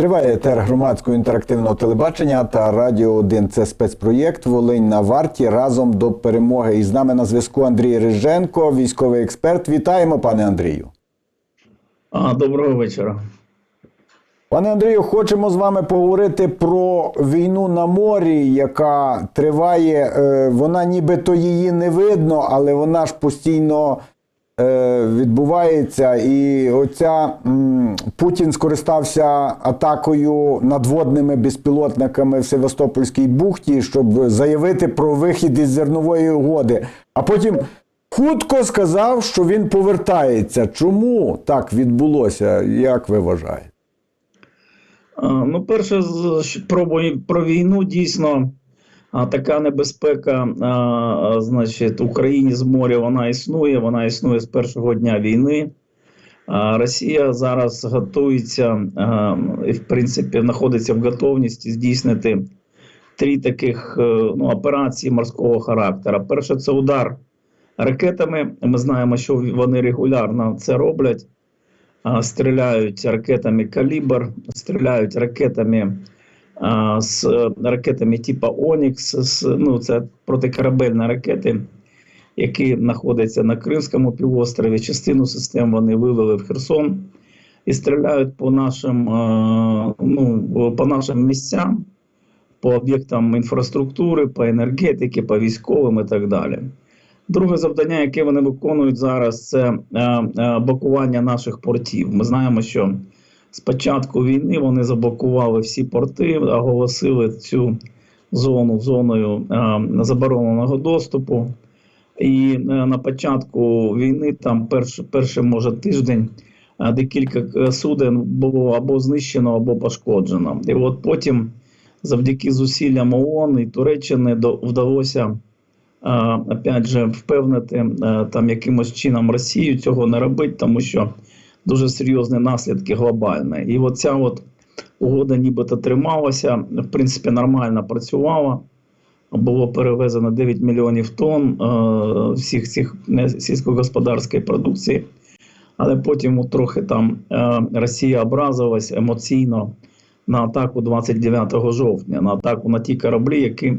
Триває етер громадського інтерактивного телебачення та радіо 1. Це спецпроєкт Волинь на варті разом до перемоги. І з нами на зв'язку Андрій Риженко, військовий експерт. Вітаємо, пане Андрію. А, доброго вечора. Пане Андрію, хочемо з вами поговорити про війну на морі, яка триває. Е, Вона нібито її не видно, але вона ж постійно відбувається. І оця Путін скористався атакою надводними безпілотниками в Севастопольській бухті, щоб заявити про вихід із зернової угоди. А потім хутко сказав, що він повертається. Чому так відбулося? Як ви вважаєте? Ну, перше, про, про війну дійсно така небезпека, а, а, значить, Україні з моря вона існує, вона існує з першого дня війни. А, Росія зараз готується а, і, в принципі, знаходиться в готовності здійснити три таких е, ну, операції морського характеру. Перше, це удар ракетами. Ми знаємо, що вони регулярно це роблять. А, стріляють ракетами калібр, стріляють ракетами а, з е, ракетами типу Онікс, з, ну це протикорабельні ракети, які знаходяться на Кримському півострові. Частину систем вони вивели в Херсон і стріляють по нашим, е, ну, по нашим місцям, по об'єктам інфраструктури, по енергетики, по військовим і так далі. Друге завдання, яке вони виконують зараз, це е, блокування наших портів. Ми знаємо, що з початку війни вони заблокували всі порти, оголосили цю зону зоною е, забороненого доступу. І е, на початку війни, там перш, перший може тиждень, е, декілька е, суден було або знищено, або пошкоджено. І от потім, завдяки зусиллям ООН і Туреччини, до, вдалося а, опять же, впевнити там якимось чином Росію цього не робити, тому що дуже серйозні наслідки глобальні. І от ця от угода нібито трималася, в принципі, нормально працювала. Було перевезено 9 мільйонів тонн е, всіх цих сільськогосподарської продукції. Але потім трохи там е, Росія образилась емоційно на атаку 29 жовтня, на атаку на ті кораблі, які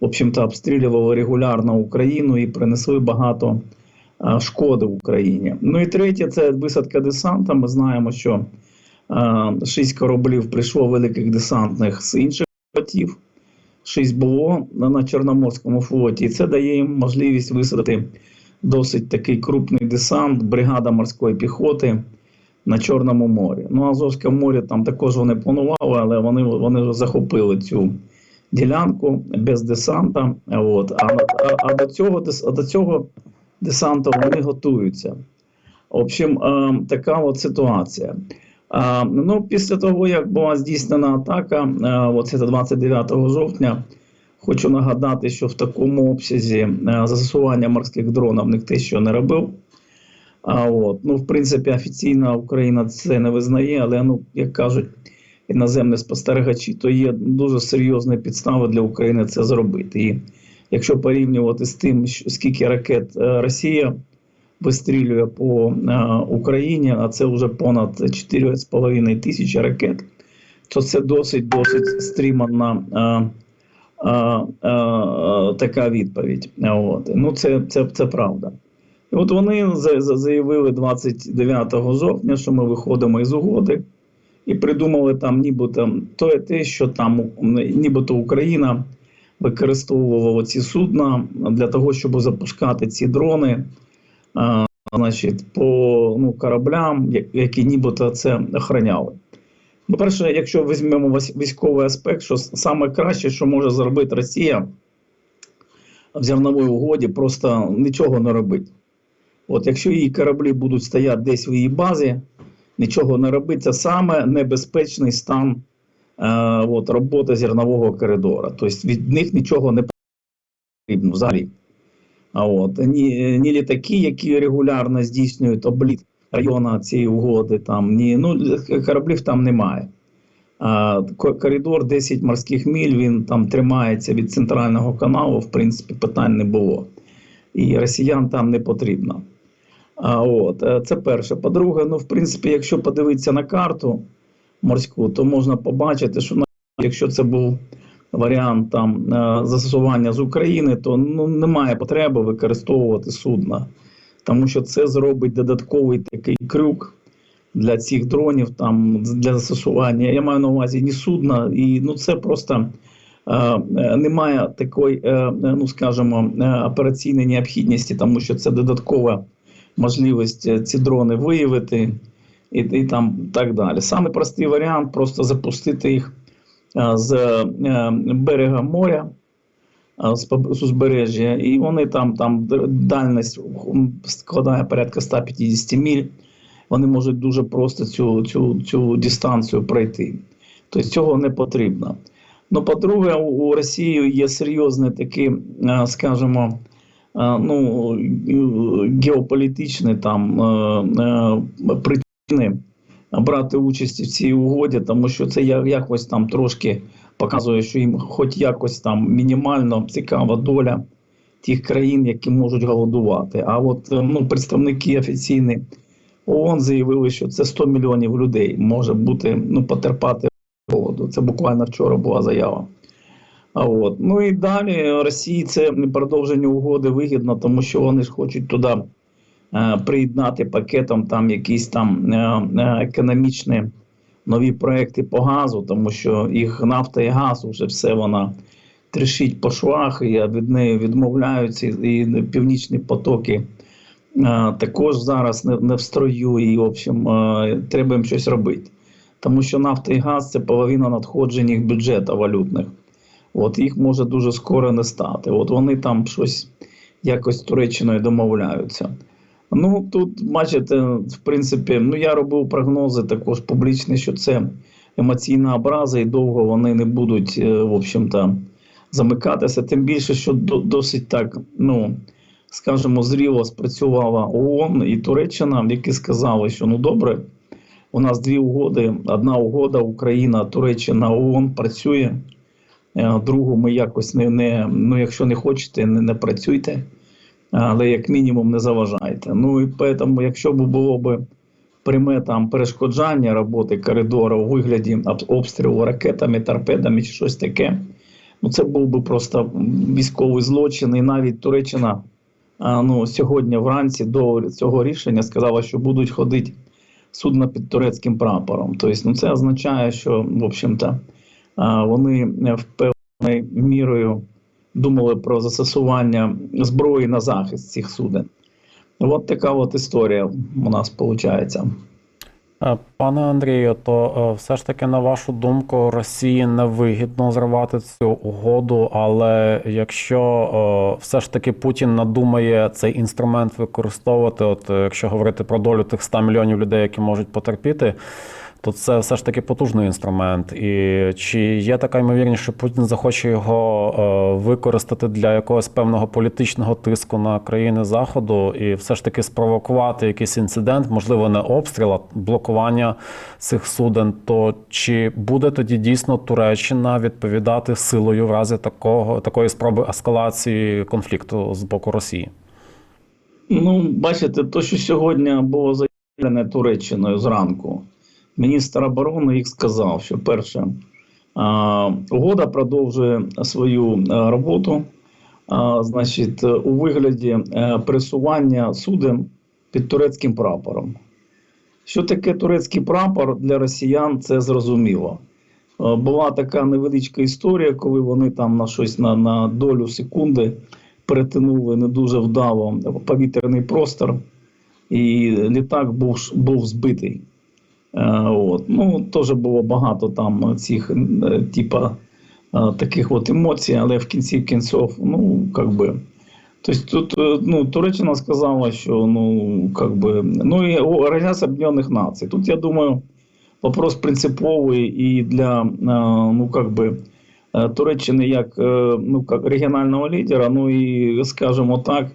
в общем-то, обстрілювали регулярно Україну і принесли багато а, шкоди Україні. Ну і третє це висадка десанта. Ми знаємо, що шість кораблів прийшло великих десантних з інших флотів, шість було на, Чорноморському флоті, і це дає їм можливість висадити досить такий крупний десант, бригада морської піхоти. На Чорному морі. Ну, Азовське море там також вони планували, але вони, вони захопили цю ділянку без десанта. От. А, а, а до цього а до цього десанту вони готуються. В общем, е, така от ситуація. Е, ну, після того, як була здійснена атака, е, оце 29 жовтня, хочу нагадати, що в такому обсязі е, застосування морських дронів ніхто ще не робив. А от, ну, в принципі, офіційна Україна це не визнає, але ну, як кажуть, іноземні спостерігачі, то є дуже серйозні підстави для України це зробити. І якщо порівнювати з тим, скільки ракет е, Росія вистрілює по е, Україні, а це вже понад 4,5 тисячі ракет, то це досить досить стримана е, така відповідь. От. Ну, це, це, це правда. І от вони за- за- заявили 29 жовтня, що ми виходимо із угоди і придумали там, нібито то те, що там нібито Україна використовувала ці судна для того, щоб запускати ці дрони. А, значить, по ну, кораблям, які нібито це охороняли. Ну, перше, якщо візьмемо військовий аспект, що саме краще, що може зробити Росія в зерновій угоді, просто нічого не робить. От якщо її кораблі будуть стояти десь в її базі, нічого не робить, це саме небезпечний стан е, от, роботи зернового коридора. Тобто від них нічого не потрібно взагалі. А от ні, ні літаки, які регулярно здійснюють обліт району цієї угоди, там ні ну кораблів там немає. А, коридор 10 морських міль. Він там тримається від центрального каналу. В принципі, питань не було. І росіян там не потрібно. А от е, це перше. По-друге, ну в принципі, якщо подивитися на карту, морську, то можна побачити, що якщо це був варіант там е, застосування з України, то ну немає потреби використовувати судна, тому що це зробить додатковий такий крюк для цих дронів, там для застосування. Я маю на увазі ні судна, і ну це просто е, е, немає такої, ну скажімо, операційної необхідності, тому що це додаткова можливість ці дрони виявити і, і там так далі. Саме простий варіант просто запустити їх е, з е, берега моря. е, З узбережжя, і вони там, там дальність складає порядка 150 міль. Вони можуть дуже просто цю, цю, цю дистанцію пройти. Тобто цього не потрібно. Ну, по-друге, у Росії є серйозні такі, скажімо, ну, геополітичні там причини брати участь в цій угоді, тому що це якось там трошки показує, що їм хоч якось там мінімально цікава доля тих країн, які можуть голодувати. А от е, ну, представники офіційні ООН заявили, що це 100 мільйонів людей може бути ну, потерпати голоду. Це буквально вчора була заява. А от. Ну і далі Росії це продовження угоди вигідно, тому що вони ж хочуть туди е, приєднати пакетом там якісь там е, е, економічні нові проекти по газу, тому що їх нафта і газ вже все вона трішить по швах, і від неї відмовляються, і північні потоки е, також зараз не, не в строю, і в общем, е, треба їм щось робити. Тому що нафта і газ це половина надходжень їх бюджету валютних. От їх може дуже скоро не стати. От вони там щось якось з Туреччиною домовляються. Ну тут, бачите, в принципі, ну я робив прогнози також публічні, що це емоційна образа, і довго вони не будуть, е, в общем-то, замикатися. Тим більше, що досить так, ну скажімо, зріло спрацювала ООН і Туреччина, які сказали, що ну добре, у нас дві угоди. Одна угода Україна, Туреччина, ООН працює. Е, Другу ми якось не, не ну, якщо не хочете, не, не працюйте, але як мінімум не заважайте. Ну і тому, якщо б було б пряме там перешкоджання роботи коридору у вигляді обстрілу ракетами, торпедами чи щось таке, ну це був би просто військовий злочин. І навіть Туреччина ну, сьогодні вранці до цього рішення сказала, що будуть ходити судна під турецьким прапором. Тобто, ну, це означає, що в общем-то вони е, певною мірою думали про застосування зброї на захист цих суден. От така от історія у нас виходить. Е, Пане Андрію, то е, все ж таки, на вашу думку, Росії невигідно зривати цю угоду, але якщо е, все ж таки Путін надумає цей інструмент використовувати, от якщо говорити про долю тих 100 мільйонів людей, які можуть потерпіти, то це все ж таки потужний інструмент. І чи є така ймовірність, що Путін захоче його е, використати для якогось певного політичного тиску на країни Заходу і все ж таки спровокувати якийсь інцидент, можливо, не обстріл, а блокування цих суден, то чи буде тоді дійсно Туреччина відповідати силою в разі такого такої спроби ескалації конфлікту з боку Росії? Ну, бачите, то, що сьогодні було заявлене Туреччиною зранку, міністр оборони їх сказав, що перше, угода продовжує свою роботу, значить, у вигляді е, пересування суден під турецьким прапором. Що таке турецький прапор для росіян, це зрозуміло. Е, Була така невеличка історія, коли вони там на щось на, на долю секунди перетинули не дуже вдало повітряний простор, і літак був, був збитий. Е, от. Ну, теж було багато там цих е, типа е, таких от емоцій, але в кінці кінців, ну, как би. Тобто тут ну, Туреччина сказала, що ну, как би, ну і Організація Об'єднаних Націй. Тут, я думаю, вопрос принциповий і для ну, как би, Туреччини як, ну, як регіонального лідера, ну і, скажімо так,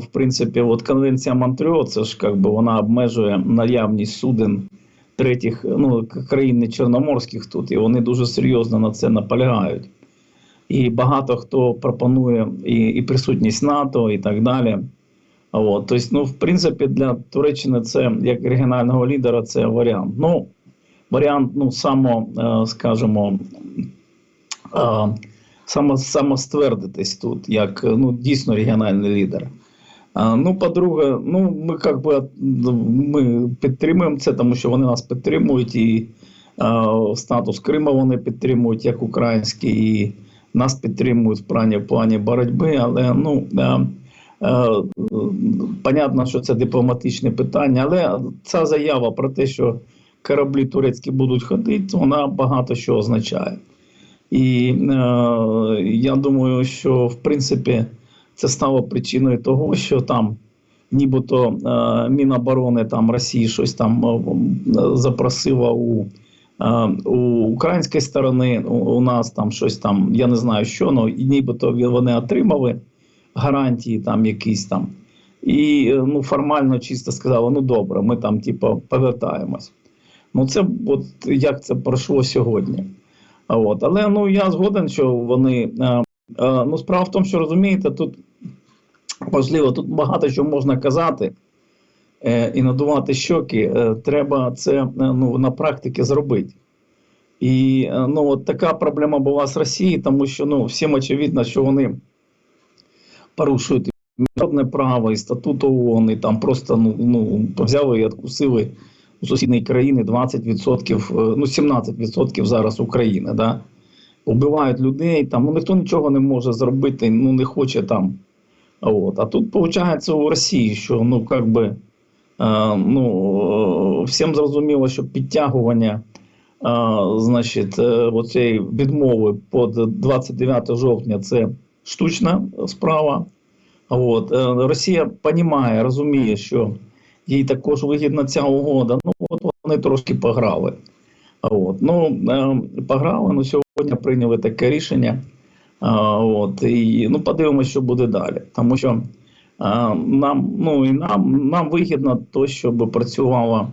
в принципі, от конвенція Монтрьо, це ж как би, вона обмежує наявність суден третіх ну, країн не чорноморських тут, і вони дуже серйозно на це наполягають. І багато хто пропонує і, і присутність НАТО, і так далі. От, тобто, ну, в принципі, для Туреччини це як регіонального лідера це варіант. Ну, варіант, ну, само, е, скажімо, е, самоствердитись тут, як ну, дійсно регіональний лідер. А, ну, по-друге, ну, ми як би ми підтримуємо це, тому що вони нас підтримують, і е, статус Криму вони підтримують як український, і нас підтримують в плані, в плані боротьби, але ну. Е, е, понятно, що це дипломатичне питання, але ця заява про те, що кораблі турецькі будуть ходити, вона багато що означає. І е, я думаю, що в принципі це стало причиною того, що там нібито е, Міноборони там Росії щось там е, запросила у, е, у української сторони. У, у нас там щось там, я не знаю що, ну нібито вони отримали гарантії там якісь там. І е, ну, формально чисто сказали: ну добре, ми там, типу, повертаємось. Ну, це от як це пройшло сьогодні. От. Але ну я згоден, що вони. Е, е, ну, справа в тому, що розумієте, тут важливо, тут багато що можна казати е, і надувати щоки. Треба це ну, на практиці зробити. І ну, от така проблема була з Росією, тому що ну, всім очевидно, що вони порушують міжнародне право і статут ООН, і там просто ну, ну, взяли і відкусили у сусідньої країни 20%, е, ну 17% зараз України. Да? Убивають людей, там ну, ніхто нічого не може зробити, ну не хоче там. От. А тут виходить у Росії, що ну як би е, ну, е, всім зрозуміло, що підтягування е, значить, е, оцієї відмови под 29 жовтня це штучна справа. От. Росія розуміє, розуміє, що їй також вигідна ця угода. Ну, от вони трошки пограли. От. Ну, е, пограли, ну сьогодні прийняли таке рішення. От, і ну, подивимося, що буде далі. Тому що а, нам, ну, і нам, нам вигідно то, щоб працювала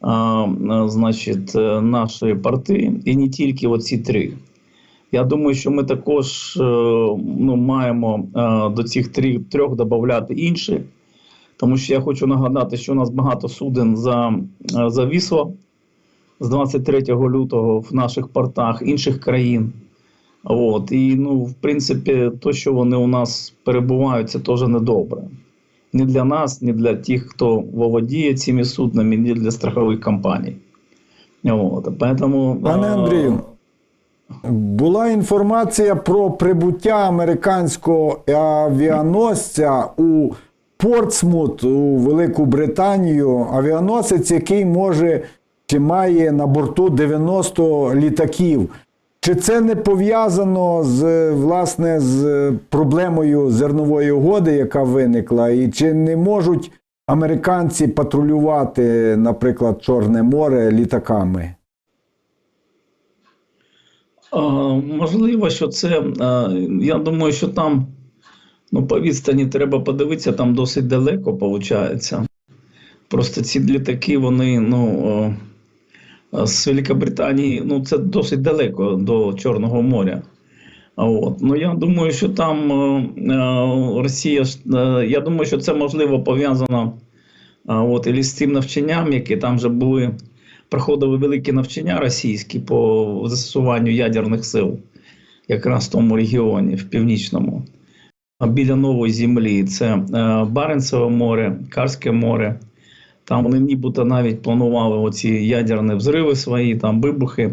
а, значить, е, наші порти, і не тільки оці три. Я думаю, що ми також е, ну, маємо е, до цих трьох додати інші. Тому що я хочу нагадати, що у нас багато суден за, е, завісло з 23 лютого в наших портах інших країн. От, і ну, в принципі, то, що вони у нас перебувають, це теж недобре. Ні для нас, ні для тих, хто володіє цими суднами, ні для страхових компаній. От, поэтому, Пане е, Андрію, була інформація про прибуття американського авіаносця у Портсмут у Велику Британію. Авіаносець, який може чи має на борту 90 літаків. Чи це не пов'язано з власне з проблемою зернової угоди, яка виникла, і чи не можуть американці патрулювати, наприклад, Чорне море літаками? Можливо, що це. Я думаю, що там ну, по відстані треба подивитися, там досить далеко виходить. Просто ці літаки, вони ну, з Великобританії, ну, це досить далеко до Чорного моря. От. Ну, я думаю, що там е, Росія, е, я думаю, що це можливо пов'язано от, і з цим навчанням, які там вже були проходили великі навчання російські по застосуванню ядерних сил, якраз в тому регіоні, в північному, біля нової землі. Це е, Баренцеве море, Карське море. Там вони нібито навіть планували оці ядерні взриви свої, там вибухи.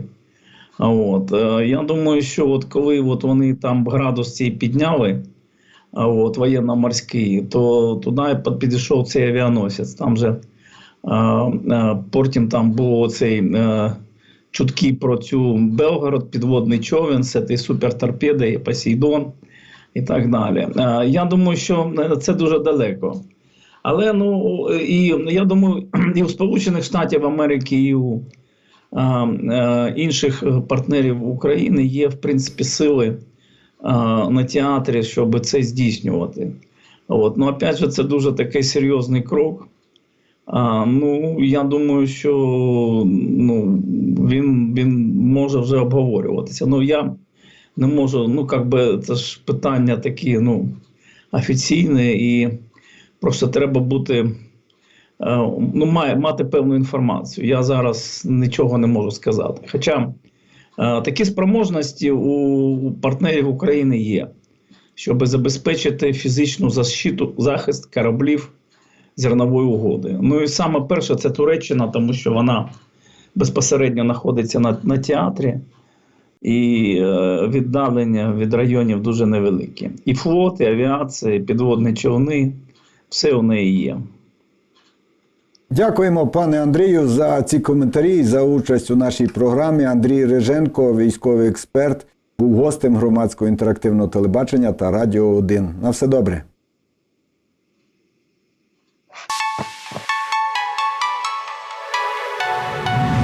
От, е, я думаю, що от коли от вони там градус цей підняли, от, воєнно-морський, то туди підійшов цей авіаносець. Там же а, потім там було цей чутки про цю Белгород, підводний човен, з цією і Посейдон і так далі. Я думаю, що е, це дуже далеко. Але ну і я думаю, і у Сполучених Штатів Америки, і у а, а, інших партнерів України є в принципі сили а, на театрі, щоб це здійснювати. От. Ну, опять же, це дуже такий серйозний крок. А, ну, я думаю, що ну, він, він може вже обговорюватися. Ну, я не можу, ну, як би, це ж питання такі, ну, офіційне, і просто треба бути ну, має мати певну інформацію. Я зараз нічого не можу сказати. Хоча е, такі спроможності у партнерів України є, щоб забезпечити фізичну защиту, захист кораблів зернової угоди. Ну і саме перше це Туреччина, тому що вона безпосередньо знаходиться на, на театрі. І е, віддалення від районів дуже невеликі. І флот, і авіація, і підводні човни все у неї є. Дякуємо, пане Андрію, за ці коментарі і за участь у нашій програмі. Андрій Риженко, військовий експерт, був гостем громадського інтерактивного телебачення та Радіо 1. На все добре.